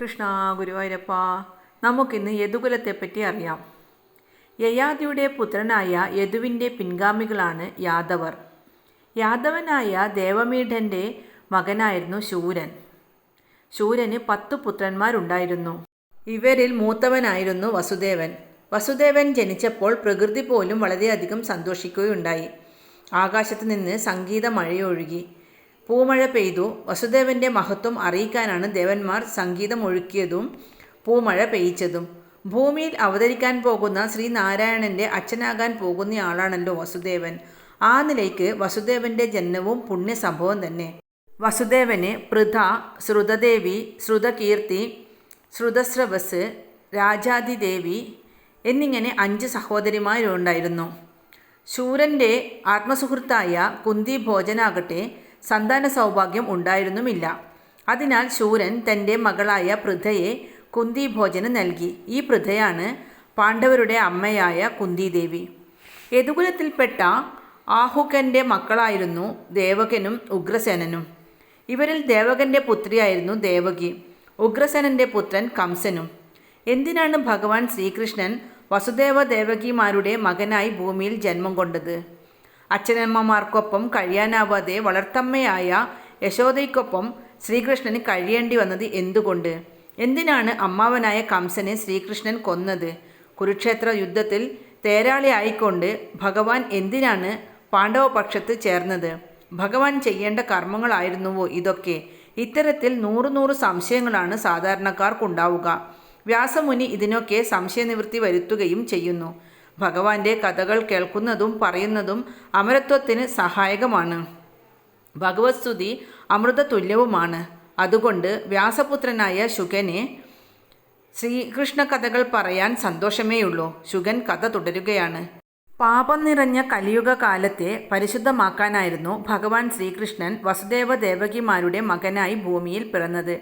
കൃഷ്ണ ഗുരുവായൂരപ്പ നമുക്കിന്ന് യദുകുലത്തെപ്പറ്റി അറിയാം. യയാതിയുടെ പുത്രനായ യദുവിന്റെ പിൻഗാമികളാണ് യാദവർ. യാദവനായ ദേവമീഠന്റെ മകനായിരുന്നു ശൂരൻ. ശൂരന് പത്ത് പുത്രന്മാരുണ്ടായിരുന്നു. ഇവരിൽ മൂത്തവനായിരുന്നു വസുദേവൻ. വസുദേവൻ ജനിച്ചപ്പോൾ പ്രകൃതി പോലും വളരെയധികം സന്തോഷിക്കുകയുണ്ടായി. ആകാശത്ത് നിന്ന് സംഗീത മഴയൊഴുകി പൂമഴ പെയ്തു. വസുദേവന്റെ മഹത്വം അറിയിക്കാനാണ് ദേവന്മാർ സംഗീതം ഒഴുക്കിയതും പൂമഴ പെയ്യിച്ചതും. ഭൂമിയിൽ അവതരിക്കാൻ പോകുന്ന ശ്രീനാരായണന്റെ അച്ഛനാകാൻ പോകുന്നയാളാണല്ലോ വസുദേവൻ. ആ നിലയ്ക്ക് വസുദേവന്റെ ജനനവും പുണ്യസംഭവം തന്നെ. വസുദേവന് പൃഥ ശ്രുതദേവി ശ്രുതകീർത്തി ശ്രുതസ്രവസ് രാജാതിദേവി എന്നിങ്ങനെ അഞ്ച് സഹോദരിമാരുണ്ടായിരുന്നു. ശൂരന്റെ ആത്മസുഹൃത്തായ കുന്തി ഭോജനാകട്ടെ സന്താന സൗഭാഗ്യം ഉണ്ടായിരുന്നുമില്ല. അതിനാൽ ശൂരൻ തന്റെ മകളായ പൃഥയെ കുന്തി ഭോജനം നൽകി. ഈ പൃഥയാണ് പാണ്ഡവരുടെ അമ്മയായ കുന്തിദേവി. യദുകുലത്തിൽപ്പെട്ട ആഹുകന്റെ മക്കളായിരുന്നു ദേവകനും ഉഗ്രസേനനും. ഇവരിൽ ദേവകന്റെ പുത്രിയായിരുന്നു ദേവകി. ഉഗ്രസേനന്റെ പുത്രൻ കംസനും. എന്തിനാണ് ഭഗവാൻ ശ്രീകൃഷ്ണൻ വസുദേവ ദേവകിമാരുടെ മകനായി ഭൂമിയിൽ ജന്മം കൊണ്ടത്? അച്ഛനമ്മമാർക്കൊപ്പം കഴിയാനാവാതെ വളർത്തമ്മയായ യശോദയ്ക്കൊപ്പം ശ്രീകൃഷ്ണന് കഴിയേണ്ടി വന്നത് എന്തുകൊണ്ട്? എന്തിനാണ് അമ്മാവനായ കംസനെ ശ്രീകൃഷ്ണൻ കൊന്നത്? കുരുക്ഷേത്ര യുദ്ധത്തിൽ തേരാളിയായിക്കൊണ്ട് ഭഗവാൻ എന്തിനാണ് പാണ്ഡവപക്ഷത്ത് ചേർന്നത്? ഭഗവാൻ ചെയ്യേണ്ട കർമ്മങ്ങളായിരുന്നുവോ ഇതൊക്കെ? ഇത്തരത്തിൽ നൂറ് നൂറ് സംശയങ്ങളാണ് സാധാരണക്കാർക്കുണ്ടാവുക. വ്യാസമുനി ഇതിനൊക്കെ സംശയനിവൃത്തി വരുത്തുകയും ചെയ്യുന്നു. ഭഗവാന്റെ കഥകൾ കേൾക്കുന്നതും പറയുന്നതും അമരത്വത്തിന് സഹായകമാണ്. ഭഗവത് സ്തുതി അമൃത തുല്യവുമാണ് അതുകൊണ്ട് വ്യാസപുത്രനായ ശുഗനെ ശ്രീകൃഷ്ണ കഥകൾ പറയാൻ സന്തോഷമേയുള്ളൂ. ശുഗൻ കഥ തുടരുകയാണ്. പാപം നിറഞ്ഞ കലിയുഗ കാലത്തെ പരിശുദ്ധമാക്കാനായിരുന്നു ഭഗവാൻ ശ്രീകൃഷ്ണൻ വസുദേവ ദേവകിമാരുടെ മകനായി ഭൂമിയിൽ പിറന്നത്.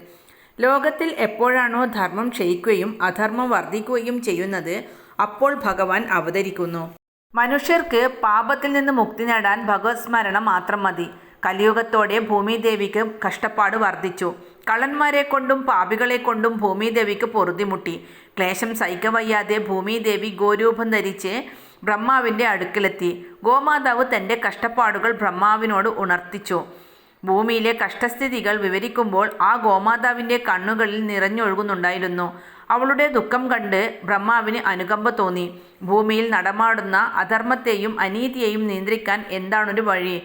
ലോകത്തിൽ എപ്പോഴാണോ ധർമ്മം ക്ഷയിക്കുകയും അധർമ്മം വർദ്ധിക്കുകയും ചെയ്യുന്നത് അപ്പോൾ ഭഗവാൻ അവതരിക്കുന്നു. മനുഷ്യർക്ക് പാപത്തിൽ നിന്ന് മുക്തി നേടാൻ ഭഗവത് സ്മരണം മാത്രം മതി. കലിയുഗത്തോടെ ഭൂമിദേവിക്ക് കഷ്ടപ്പാട് വർദ്ധിച്ചു. കള്ളന്മാരെ കൊണ്ടും പാപികളെ കൊണ്ടും ഭൂമിദേവിക്ക് പൊറുതിമുട്ടി. ക്ലേശം സഹിക്കവയ്യാതെ ഭൂമിദേവി ഗോരൂപം ധരിച്ച് ബ്രഹ്മാവിന്റെ അടുക്കിലെത്തി. ഗോമാതാവ് തന്റെ കഷ്ടപ്പാടുകൾ ബ്രഹ്മാവിനോട് ഉണർത്തിച്ചു. ഭൂമിയിലെ കഷ്ടസ്ഥിതികൾ വിവരിക്കുമ്പോൾ ആ ഗോമാതാവിന്റെ കണ്ണുകളിൽ നിറഞ്ഞൊഴുകുന്നുണ്ടായിരുന്നു. അവളുടെ ദുഃഖം കണ്ട് ബ്രഹ്മാവിന് അനുകമ്പ തോന്നി. ഭൂമിയിൽ നടമാടുന്ന അധർമ്മത്തെയും അനീതിയെയും നിയന്ത്രിക്കാൻ എന്താണൊരു വഴി?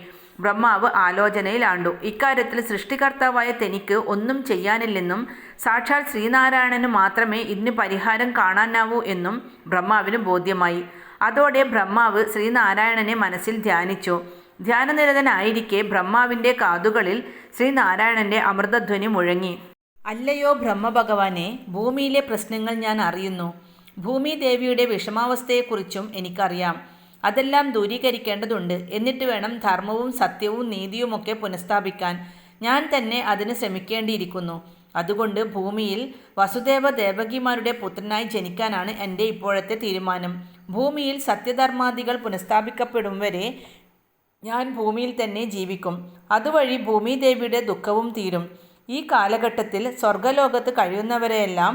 ബ്രഹ്മാവ് ആലോചനയിലാണ്ടു ഇക്കാര്യത്തിൽ സൃഷ്ടികർത്താവായ തനിക്ക് ഒന്നും ചെയ്യാനില്ലെന്നും സാക്ഷാൽ ശ്രീനാരായണന് മാത്രമേ ഇതിന് പരിഹാരം കാണാനാവൂ എന്നും ബ്രഹ്മാവിന് ബോധ്യമായി. അതോടെ ബ്രഹ്മാവ് ശ്രീനാരായണനെ മനസ്സിൽ ധ്യാനിച്ചു. ധ്യാനനിരതനായിരിക്കെ ബ്രഹ്മാവിന്റെ കാതുകളിൽ ശ്രീനാരായണന്റെ അമൃതധ്വനി മുഴങ്ങി. അല്ലയോ ബ്രഹ്മഭഗവാനെ ഭൂമിയിലെ പ്രശ്നങ്ങൾ ഞാൻ അറിയുന്നു. ഭൂമി ദേവിയുടെ വിഷമാവസ്ഥയെക്കുറിച്ചും എനിക്കറിയാം. അതെല്ലാം ദൂരീകരിക്കേണ്ടതുണ്ട്. എന്നിട്ട് വേണം ധർമ്മവും സത്യവും നീതിയുമൊക്കെ പുനഃസ്ഥാപിക്കാൻ. ഞാൻ തന്നെ അതിന് ശ്രമിക്കേണ്ടിയിരിക്കുന്നു. അതുകൊണ്ട് ഭൂമിയിൽ വസുദേവ ദേവകിമാരുടെ പുത്രനായി ജനിക്കാനാണ് എന്റെ ഇപ്പോഴത്തെ തീരുമാനം. ഭൂമിയിൽ സത്യധർമാദികൾ പുനഃസ്ഥാപിക്കപ്പെടും വരെ ഞാൻ ഭൂമിയിൽ തന്നെ ജീവിക്കും. അതുവഴി ഭൂമിദേവിയുടെ ദുഃഖവും തീരും. ഈ കാലഘട്ടത്തിൽ സ്വർഗലോകത്ത് കഴിയുന്നവരെയെല്ലാം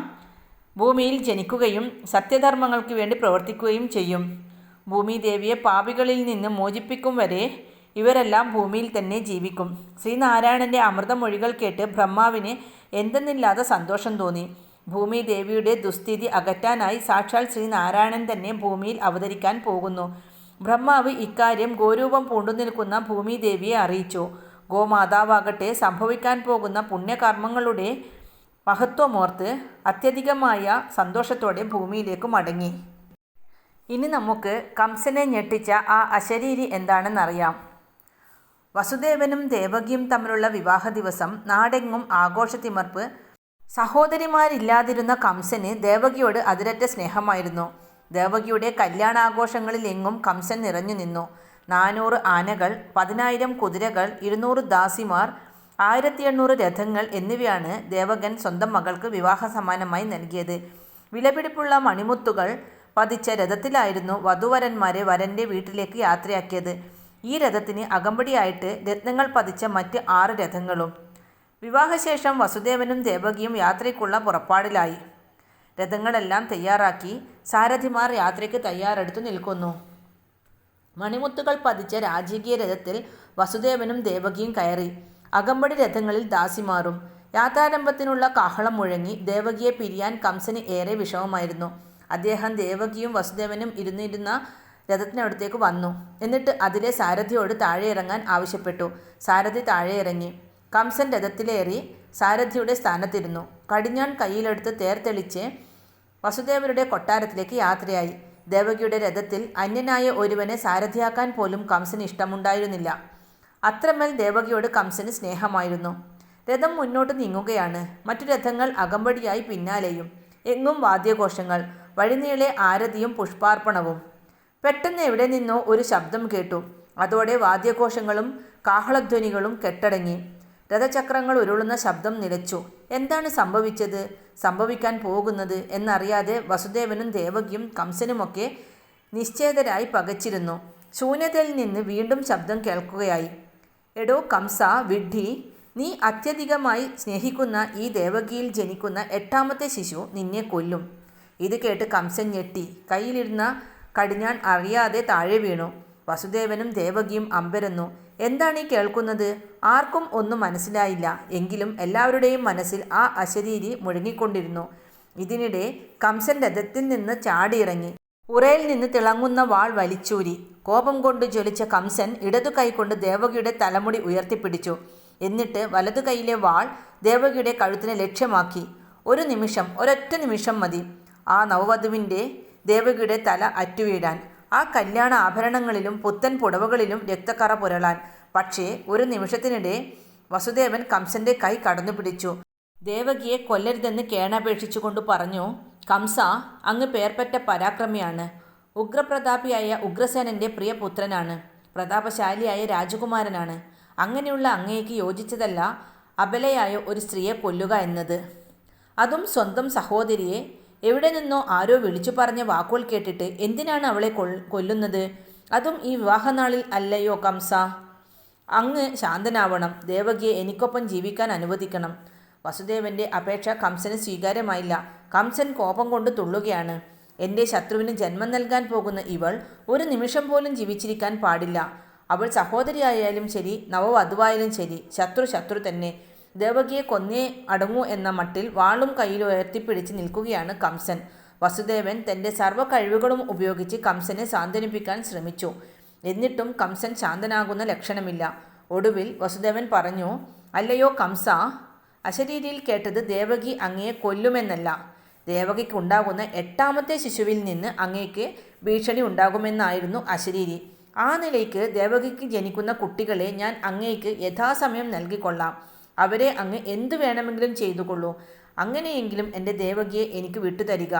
ഭൂമിയിൽ ജനിക്കുകയും സത്യധർമ്മങ്ങൾക്ക് വേണ്ടി പ്രവർത്തിക്കുകയും ചെയ്യും. ഭൂമിദേവിയെ പാപികളിൽ നിന്ന് മോചിപ്പിക്കും വരെ ഇവരെല്ലാം ഭൂമിയിൽ തന്നെ ജീവിക്കും. ശ്രീനാരായണന്റെ അമൃതമൊഴികൾ കേട്ട് ബ്രഹ്മാവിന് എന്തെന്നില്ലാതെ സന്തോഷം തോന്നി. ഭൂമിദേവിയുടെ ദുസ്ഥിതി അകറ്റാനായി സാക്ഷാൽ ശ്രീനാരായണൻ തന്നെ ഭൂമിയിൽ അവതരിക്കാൻ പോകുന്നു. ബ്രഹ്മാവ് ഇക്കാര്യം ഗോരൂപം പൂണ്ടു നിൽക്കുന്ന ഭൂമിദേവിയെ അറിയിച്ചു. ഗോമാതാവാകട്ടെ സംഭവിക്കാൻ പോകുന്ന പുണ്യകർമ്മങ്ങളുടെ മഹത്വമോർത്ത് അത്യധികമായ സന്തോഷത്തോടെ ഭൂമിയിലേക്ക് മടങ്ങി. ഇനി നമുക്ക് കംസനെ ഞെട്ടിച്ച ആ അശരീരി എന്താണെന്നറിയാം. വസുദേവനും ദേവകിയും തമ്മിലുള്ള വിവാഹ ദിവസം നാടെങ്ങും ആഘോഷത്തിമർപ്പ് സഹോദരിമാരില്ലാതിരുന്ന കംസന് ദേവകിയോട് അതിരറ്റ സ്നേഹമായിരുന്നു. ദേവകിയുടെ കല്യാണാഘോഷങ്ങളിൽ എങ്ങും കംസൻ നിറഞ്ഞു നിന്നു. നാനൂറ് ആനകൾ പതിനായിരം കുതിരകൾ ഇരുന്നൂറ് ദാസിമാർ ആയിരത്തി എണ്ണൂറ് രഥങ്ങൾ എന്നിവയാണ് ദേവകൻ സ്വന്തം മകൾക്ക് വിവാഹ സമ്മാനമായി നൽകിയത്. വിലപിടിപ്പുള്ള മണിമുത്തുകൾ പതിച്ച രഥത്തിലായിരുന്നു വധുവരന്മാരെ വരന്റെ വീട്ടിലേക്ക് യാത്രയാക്കിയത്. ഈ രഥത്തിന് അകമ്പടിയായിട്ട് രത്നങ്ങൾ പതിച്ച മറ്റ് ആറ് രഥങ്ങളും. വിവാഹശേഷം വസുദേവനും ദേവകിയും യാത്രയ്ക്കുള്ള പുറപ്പാടിലായി. രഥങ്ങളെല്ലാം തയ്യാറാക്കി സാരഥിമാർ യാത്രയ്ക്ക് തയ്യാറെടുത്തു നിൽക്കുന്നു. മണിമുത്തുകൾ പതിച്ച രാജകീയ രഥത്തിൽ വസുദേവനും ദേവകിയും കയറി. അകമ്പടി രഥങ്ങളിൽ ദാസിമാറും യാത്രാരംഭത്തിനുള്ള കാഹളം മുഴങ്ങി ദേവകിയെ പിരിയാൻ കംസന് ഏറെ വിഷമമായിരുന്നു. അദ്ദേഹം ദേവകിയും വസുദേവനും ഇരുന്നിരുന്ന രഥത്തിനടുത്തേക്ക് വന്നു. എന്നിട്ട് അതിലെ സാരഥിയോട് താഴെ ഇറങ്ങാൻ ആവശ്യപ്പെട്ടു. സാരഥി താഴെ ഇറങ്ങി കംസൻ രഥത്തിലേറി സാരഥിയുടെ സ്ഥാനത്തിരുന്നു. കടിഞ്ഞാൺ കയ്യിലെടുത്ത് തേർ തെളിച്ച് വസുദേവരുടെ കൊട്ടാരത്തിലേക്ക് യാത്രയായി. ദേവകിയുടെ രഥത്തിൽ അന്യനായ ഒരുവനെ സാരഥിയാക്കാൻ പോലും കംസന് ഇഷ്ടമുണ്ടായിരുന്നില്ല. അത്രമേൽ ദേവകിയോട് കംസന് സ്നേഹമായിരുന്നു. രഥം മുന്നോട്ട് നീങ്ങുകയാണ്. മറ്റു രഥങ്ങൾ അകമ്പടിയായി പിന്നാലെയും. എങ്ങും വാദ്യഘോഷങ്ങൾ വഴിനീളെ ആരതിയും പുഷ്പാർപ്പണവും. പെട്ടെന്ന് എവിടെ നിന്നോ ഒരു ശബ്ദം കേട്ടു. അതോടെ വാദ്യഘോഷങ്ങളും കാഹളധ്വനികളും കെട്ടടങ്ങി. രഥചക്രങ്ങൾ ഉരുളുന്ന ശബ്ദം നിലച്ചു. എന്താണ് സംഭവിച്ചത്? സംഭവിക്കാൻ പോകുന്നത് എന്നറിയാതെ വസുദേവനും ദേവകിയും കംസനുമൊക്കെ നിശ്ചേതരായി പകച്ചിരുന്നു. ശൂന്യതയിൽ നിന്ന് വീണ്ടും ശബ്ദം കേൾക്കുകയായി. എടോ കംസ വിഡ്ഢി നീ അത്യധികമായി സ്നേഹിക്കുന്ന ഈ ദേവകിയിൽ ജനിക്കുന്ന എട്ടാമത്തെ ശിശു നിന്നെ കൊല്ലും. ഇത് കേട്ട് കംസൻ ഞെട്ടി. കയ്യിലിരുന്ന കടിഞ്ഞാൻ അറിയാതെ താഴെ വീണു. വസുദേവനും ദേവകിയും അമ്പരന്നു. എന്താണ് ഈ കേൾക്കുന്നത്? ആർക്കും ഒന്നും മനസ്സിലായില്ല. എങ്കിലും എല്ലാവരുടെയും മനസ്സിൽ ആ അശരീരി മുഴങ്ങിക്കൊണ്ടിരുന്നു. ഇതിനിടെ കംസൻ രഥത്തിൽ നിന്ന് ചാടിയിറങ്ങി. ഉറയിൽ നിന്ന് തിളങ്ങുന്ന വാൾ വലിച്ചൂരി. കോപം കൊണ്ട് ജ്വലിച്ച കംസൻ ഇടതു കൈകൊണ്ട് ദേവകിയുടെ തലമുടി ഉയർത്തിപ്പിടിച്ചു. എന്നിട്ട് വലതു കൈയിലെ വാൾ ദേവകിയുടെ കഴുത്തിനെ ലക്ഷ്യമാക്കി. ഒരു നിമിഷം ഒരൊറ്റ നിമിഷം മതി. ആ നവവധുവിന്റെ ദേവകിയുടെ തല അറ്റുവീഴാൻ ആ കല്യാണ ആഭരണങ്ങളിലും പുത്തൻ പുടവകളിലും രക്തക്കറ പുരളാൻ. പക്ഷേ ഒരു നിമിഷത്തിനിടെ വസുദേവൻ കംസന്റെ കൈ കടന്നു പിടിച്ചു ദേവകിയെ കൊല്ലരുതെന്ന് കേണപേക്ഷിച്ചുകൊണ്ട് പറഞ്ഞു കംസ അങ്ങ് പേർപ്പറ്റ പരാക്രമിയാണ്. ഉഗ്രപ്രതാപിയായ ഉഗ്രസേനന്റെ പ്രിയ പുത്രനാണ് പ്രതാപശാലിയായ രാജകുമാരനാണ്. അങ്ങനെയുള്ള അങ്ങേക്ക് യോജിച്ചതല്ല അബലയായ ഒരു സ്ത്രീയെ കൊല്ലുക എന്നത്. അതും സ്വന്തം സഹോദരിയെ എവിടെ നിന്നോ ആരോ വിളിച്ചു പറഞ്ഞ വാക്കുകൾ കേട്ടിട്ട് എന്തിനാണ് അവളെ കൊല്ലുന്നത്? അതും ഈ വിവാഹനാളിൽ അല്ലയോ കംസ? അങ്ങ് ശാന്തനാവണം. ദേവകിയെ എനിക്കൊപ്പം ജീവിക്കാൻ അനുവദിക്കണം. വസുദേവന്റെ അപേക്ഷ കംസന് സ്വീകാര്യമായില്ല. കംസൻ കോപം കൊണ്ട് തുള്ളുകയാണ്. എന്റെ ശത്രുവിന് ജന്മം നൽകാൻ പോകുന്ന ഇവൾ ഒരു നിമിഷം പോലും ജീവിച്ചിരിക്കാൻ പാടില്ല. അവൾ സഹോദരിയായാലും ശരി നവവധുവായാലും ശരി ശത്രു ശത്രു തന്നെ. ദേവകിയെ കൊന്നേ അടങ്ങൂ എന്ന മട്ടിൽ വാളും കയ്യിൽ ഉയർത്തിപ്പിടിച്ച് നിൽക്കുകയാണ് കംസൻ. വസുദേവൻ തന്റെ സർവ കഴിവുകളും ഉപയോഗിച്ച് കംസനെ സാന്ത്വനിപ്പിക്കാൻ ശ്രമിച്ചു. എന്നിട്ടും കംസൻ ശാന്തനാകുന്ന ലക്ഷണമില്ല. ഒടുവിൽ വസുദേവൻ പറഞ്ഞു അല്ലയോ കംസ അശരീരിയിൽ കേട്ടത് ദേവകി അങ്ങയെ കൊല്ലുമെന്നല്ല. ദേവകിക്കുണ്ടാകുന്ന എട്ടാമത്തെ ശിശുവിൽ നിന്ന് അങ്ങേക്ക് ഭീഷണി ഉണ്ടാകുമെന്നായിരുന്നു അശരീരി. ആ നിലയ്ക്ക് ദേവകിക്ക് ജനിക്കുന്ന കുട്ടികളെ ഞാൻ അങ്ങേക്ക് യഥാസമയം നൽകിക്കൊള്ളാം. അവരെ അങ്ങ് എന്തു വേണമെങ്കിലും ചെയ്തുകൊള്ളൂ. അങ്ങനെയെങ്കിലും എന്റെ ദേവകിയെ എനിക്ക് വിട്ടുതരിക.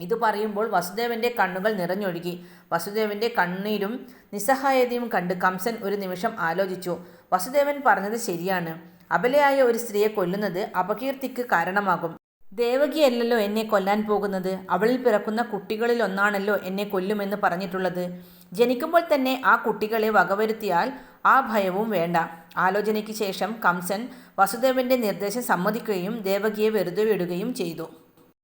ഇത് പറയുമ്പോൾ വസുദേവന്റെ കണ്ണുകൾ നിറഞ്ഞൊഴുകി. വസുദേവന്റെ കണ്ണീരും നിസ്സഹായതയും കണ്ട് കംസൻ ഒരു നിമിഷം ആലോചിച്ചു. വസുദേവൻ പറഞ്ഞത് ശരിയാണ്. അബലയായ ഒരു സ്ത്രീയെ കൊല്ലുന്നത് അപകീർത്തിക്ക് കാരണമാകും. ദേവകിയല്ലല്ലോ എന്നെ കൊല്ലാൻ പോകുന്നത്? അവളിൽ പിറക്കുന്ന കുട്ടികളിൽ ഒന്നാണല്ലോ എന്നെ കൊല്ലുമെന്ന് പറഞ്ഞിട്ടുള്ളത്. ജനിക്കുമ്പോൾ തന്നെ ആ കുട്ടികളെ വകവരുത്തിയാൽ ആ ഭയവും വേണ്ട. ആലോചനയ്ക്ക് ശേഷം കംസൻ വസുദേവന്റെ നിർദ്ദേശം സമ്മതിക്കുകയും ദേവകിയെ വെറുതെ വിടുകയും ചെയ്തു.